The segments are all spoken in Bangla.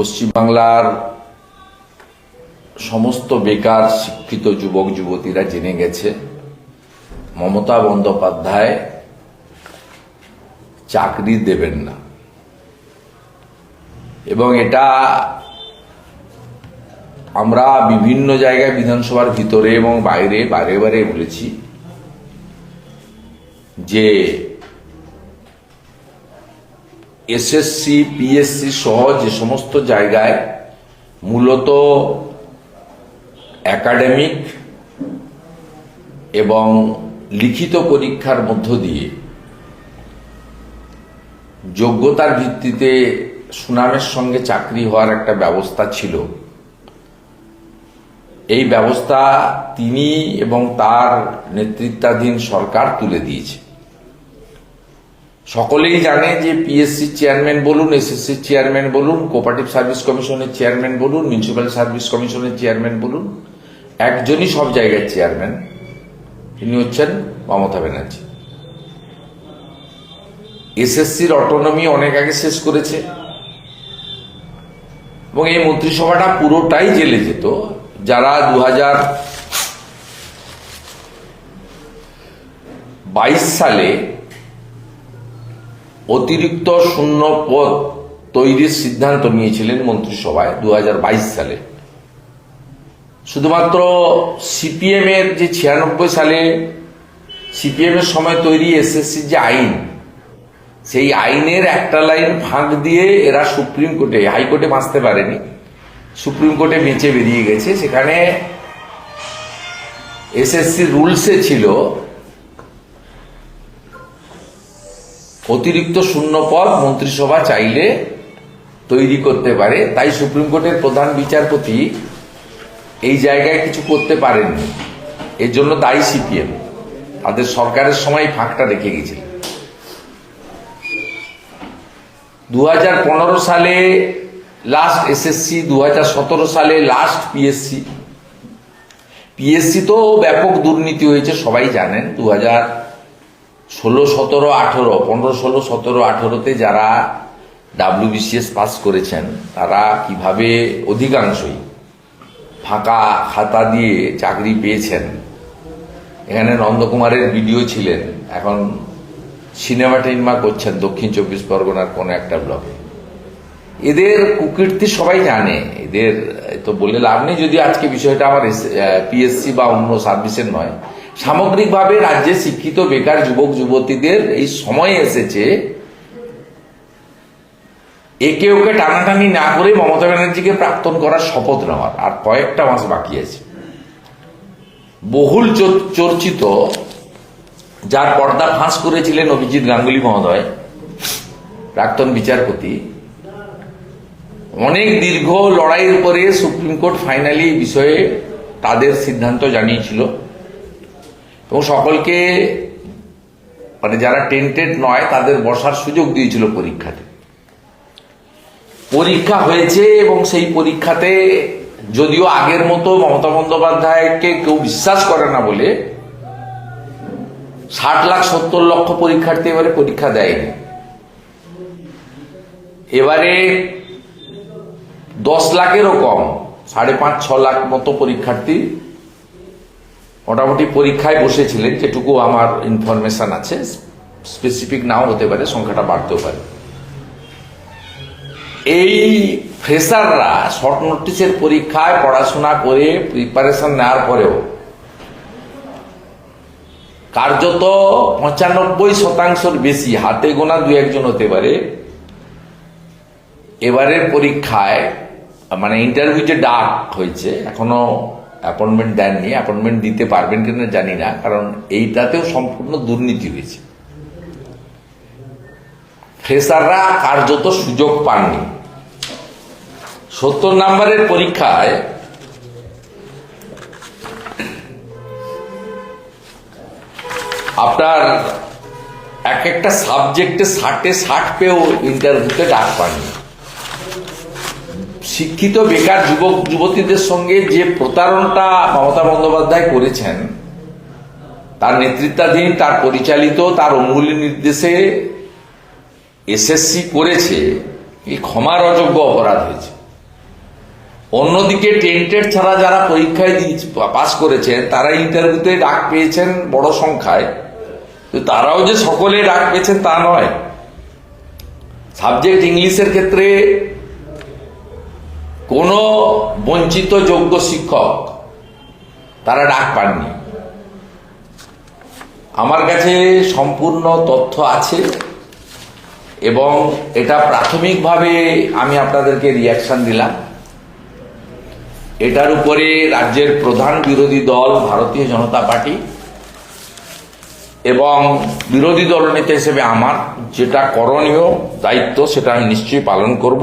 পশ্চিমবাংলার সমস্ত বেকার, শিক্ষিত যুবক, যুবতীরা জেনে গেছে, মমতা বন্দ্যোপাধ্যায় চাকরি দেবেন না। এবং এটা আমরা বিভিন্ন জায়গায় বিধানসভার ভিতরে এবং বাইরে, বারে বারে বলেছি যে এসএসসি পিএসসি সহ যে সমস্ত জায়গায় মূলত একাডেমিক এবং লিখিত পরীক্ষার মধ্য দিয়ে যোগ্যতার ভিত্তিতে সুনামের সঙ্গে চাকরি হওয়ার একটা ব্যবস্থা ছিল। এই ব্যবস্থা তিনি এবং তার নেতৃত্বাধীন সরকার তুলে দিয়েছে। সকলেই জানে যে পিএসসি চেয়ারম্যান বলুন এসএসসি চেয়ারম্যান বলুন কোপারেটিভ সার্ভিস কমিশনের চেয়ারম্যান বলুন মিউনিসিপ্যাল সার্ভিস কমিশনের চেয়ারম্যান বলুন, একজনই সব জায়গার চেয়ারম্যান তিনি হচ্ছেন মমতা ব্যানার্জি। এসএসসির অটোনমি অনেক আগে শেষ করেছে। এবং এই মন্ত্রিসভাটা পুরোটাই জেলে যেত, যারা দু বাইশ সালে অতিরিক্ত শূন্য পদ তৈরির সিদ্ধান্ত নিয়েছিলেন মন্ত্রিসভায় দু হাজার বাইশ সালে। শুধুমাত্র সিপিএম এর যে ছিয়ানব্বই সালে সিপিএম এর সময় তৈরি এসএসসির যে আইন, সেই আইনের একটা লাইন ফাঁক দিয়ে এরা সুপ্রিম কোর্টে, হাইকোর্টে বাঁচতে পারেনি। সুপ্রিম কোর্টে বেঁচে বেরিয়ে গেছে। সেখানে এসএসসি রুলসে ছিল অতিরিক্ত শূন্য পদ মন্ত্রিসভা চাইলে তৈরি করতে পারে। তাই সুপ্রিম কোর্টের প্রধান বিচারপতি এই জায়গায় কিছু করতে পারেননি। এর জন্য দায়ী সিপিএম। তাদের সরকারের সময় ফাঁকটা রেখে গেছিল। দু সালে লাস্ট এসএসসি দু হাজার সতেরো সালে লাস্ট পিএসসি পিএসসি তো ব্যাপক দুর্নীতি হয়েছে, সবাই জানেন। দু হাজার ষোলো, সতেরো, আঠেরো, পনেরো, ষোলো, সতেরো, আঠেরোতে যারা ডাব্লিউবিসিএস পাস করেছেন, তারা কীভাবে অধিকাংশই ফাঁকা খাতা দিয়ে চাকরি পেয়েছেন। এখানে নন্দকুমারের ভিডিও ছিলেন। এখন সিনেমা টিনেমা করছেন দক্ষিণ চব্বিশ পরগনার কোনো একটা ব্লকে। এদের কুকীর্তি সবাই জানে। এদের তো বলে লাভ নেই যদি আজকে বিষয়টা আমার পিএসসি বা অন্য সার্ভিসের নয়। সামগ্রিকভাবে রাজ্যে শিক্ষিত বেকার যুবক, যুবতীদের এই সময় এসেছে। একে ওকে টানাটানি না করে মমতা ব্যানার্জিকে প্রাক্তন করার শপথ নেওয়ার। আর কয়েকটা মাস বাকি আছে। বহুল চর- চর্চিত, যার পর্দা ফাঁস করেছিলেন অভিজিৎ গাঙ্গুলি মহোদয়, প্রাক্তন বিচারপতি। অনেক দীর্ঘ লড়াইয়ের পরে সুপ্রিম কোর্ট ফাইনালি বিষয়ে তাদের সিদ্ধান্ত জানিয়েছিল। এবং সকলকে মানে যারা টেন্টেড নয়, তাদের বসার সুযোগ দিয়েছিল পরীক্ষাতে। পরীক্ষা হয়েছে এবং সেই পরীক্ষাতে যদিও আগের মতো মমতা বন্দ্যোপাধ্যায়কে কেউ বিশ্বাস করে না বলে, ষাট লাখ সত্তর লক্ষ পরীক্ষার্থী এবারে পরীক্ষা দেয়নি। এবারে দশ লাখেরও কম, সাড়ে পাঁচ, ছ লাখ মতো পরীক্ষার্থী মোটামুটি পরীক্ষায় বসেছিলেন, যেটুকু আমার ইনফরমেশন আছে স্পেসিফিক নাও হতে পারে, সংখ্যাটা বাড়তেও পারে। এই ফ্রেশাররা শর্ট নোটিসের পরীক্ষায় পড়াশোনা করে প্রিপারেশন নেওয়ার পরেও কার্যত পঁচানব্বই শতাংশের বেশি, হাতে গোনা দু একজন হতে পারে, এবারের পরীক্ষায় মানে ইন্টারভিউ যে ডাক হয়েছে, এখনও অ্যাপয়েন্টমেন্ট দেননি অ্যাপয়েন্টমেন্ট দিতে পারবেন কিনা জানি না, কারণ এইটাতেও সম্পূর্ণ দুর্নীতি হয়েছে। ফ্রেশাররা কার্যত সুযোগ পাননি। সত্তর নাম্বারের পরীক্ষায় আপনার এক একটা সাবজেক্টে ষাটে ষাট পেয়েও ইন্টারভিউতে ডাক পাননি। শিক্ষিত বেকার যুবক, যুবতীদের সঙ্গে যে প্রতারণটা মমতা বন্দ্যোপাধ্যায় করেছেন, তার নেতৃত্বাধীন, তার পরিচালিত, তার অঙ্গুলি নির্দেশে এসএসসি করেছে, এই ক্ষমার অযোগ্য অপরাধ হয়েছে। অন্যদিকে টেন্টেড ছাড়া যারা পরীক্ষায় পাশ করেছেন তারা ইন্টারভিউতে ডাক পেয়েছেন বড় সংখ্যায়। তারাও যে সকলে ডাক পেয়েছেন তা নয়। সাবজেক্ট ইংলিশের ক্ষেত্রে কোনো বঞ্চিত যোগ্য শিক্ষক তারা ডাক পাননি। আমার কাছে সম্পূর্ণ তথ্য আছে এবং এটা প্রাথমিকভাবে আমি আপনাদেরকে রিয়াকশন দিলাম। এটার উপরে রাজ্যের প্রধান বিরোধী দল ভারতীয় জনতা পার্টি এবং বিরোধী দলনেতা হিসেবে আমার যেটা করণীয় দায়িত্ব সেটা আমি নিশ্চয়ই পালন করব।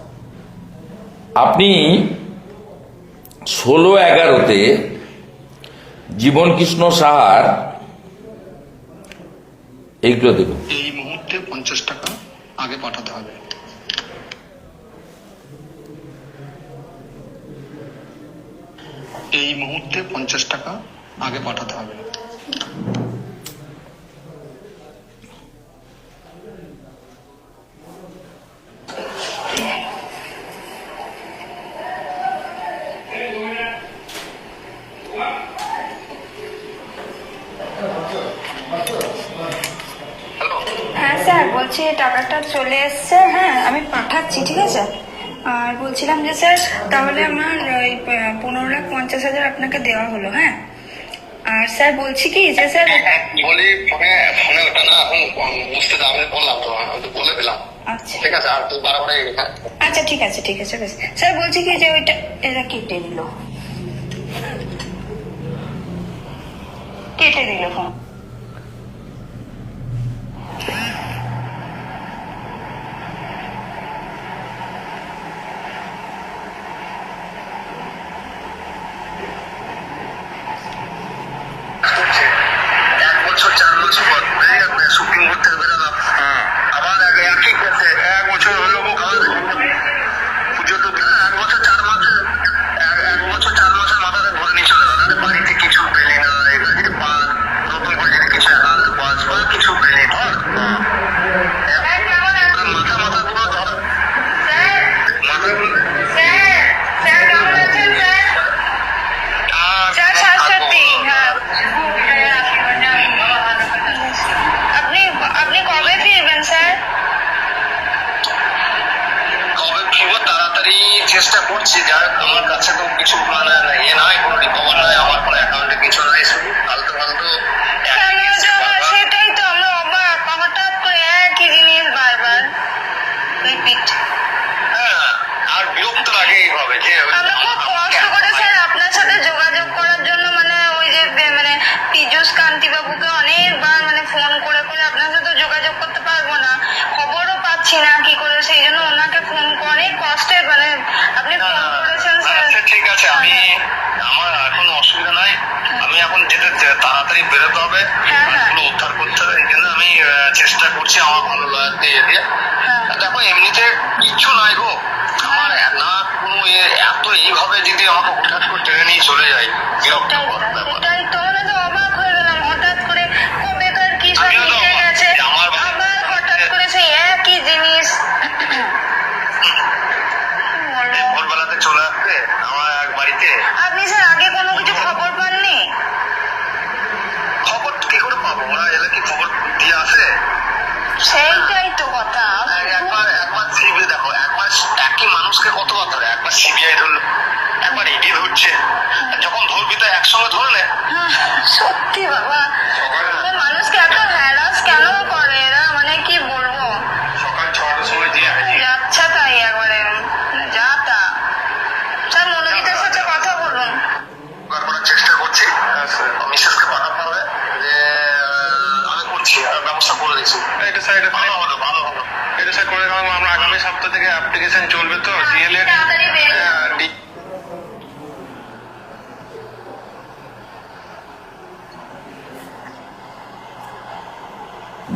আপনি ষোলো এগারোতে জীবন কৃষ্ণ সাহার এইগুলো দেখুন। এই মুহূর্তে পঞ্চাশ টাকা আগে পাঠাতে হবে। এই মুহূর্তে পঞ্চাশ টাকা আগে পাঠাতে হবে হ্যাঁ স্যার বলছি টাকাটা চলে এসছে হ্যাঁ আমি পাঠাচ্ছি ঠিক আছে? আর বলছিলাম যে স্যার তাহলে আমার ওই পনেরো লাখ পঞ্চাশ হাজার আপনাকে দেওয়া হলো হ্যাঁ? আর স্যার বলছি কি যে স্যার বলি ফোনে ফোনে ওটা না এখন বুঝতে দাও আমি বললাম তো আমি বলে দিলাম। আচ্ছা। ঠিক আছে আর তুই বারবার আচ্ছা ঠিক আছে ঠিক আছে বেশ। স্যার বলছি কি যে ওইটা এরা কেটে দিল। কেটে দিল ফোন হচ্ছে এক বছর চার মাস পর বেরিয়ে যাবে সুপ্রিম কোর্ট থেকে বেরোলাম আবার এক একই কেসে এক বছর হলো মুখ আমাদের পুজো তো এক বছর চার মাসে এক- এক বছর চার মাসের মাথাতে ঘরে নিয়ে চলে গেল আরে বাড়িতে কিছু পেলি না এবার যদি পাস নতুন করে যদি কিছু অ্যাকাউন্ট পাস বা কিছু পেলি ধর এখন মাথা মাথা পুরো ধর মাথা চার সাত সাতটি হ্যাঁ আপনি আপনি কবে ফিরবেন স্যার কবে ফিরবো তাড়াতাড়ি চেষ্টা করছি যা আমার কাছে তো কিছু নাই। এ নাই কোনো রিকভার নাই আমার কোনো অ্যাকাউন্টে কিছু নাই শুধু। ফালতু ফালতু চেষ্টা করছি আমার ভালো লাগতে। আর দেখো এমনিতে কিচ্ছু নাই গো। আমার না কোনো এত এইভাবে যদি আমাকে হঠাৎ করে টেনে নিয়ে চলে যায় বিরক্ত ব্যাপার। চলবে তো? ডিএল এর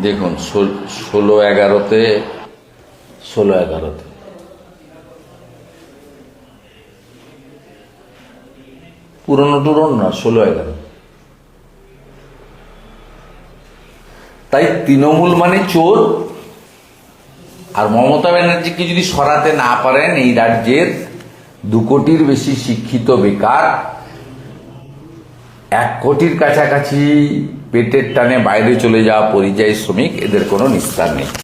দেখুন ষোলো এগারোতে ষোলো এগারোতে। পুরনো টুরন না ষোলো এগারো। তাই তৃণমূল মানে চোর আর মমতা ব্যানার্জিকে যদি সরাতে না পারেন, এই রাজ্যের দু কোটির বেশি শিক্ষিত বেকার এক কোটির কাছাকাছি পেটের টানে বাইরে চলে যাওয়া পরিযায়ী শ্রমিক, এদের কোনো নিস্তার নেই।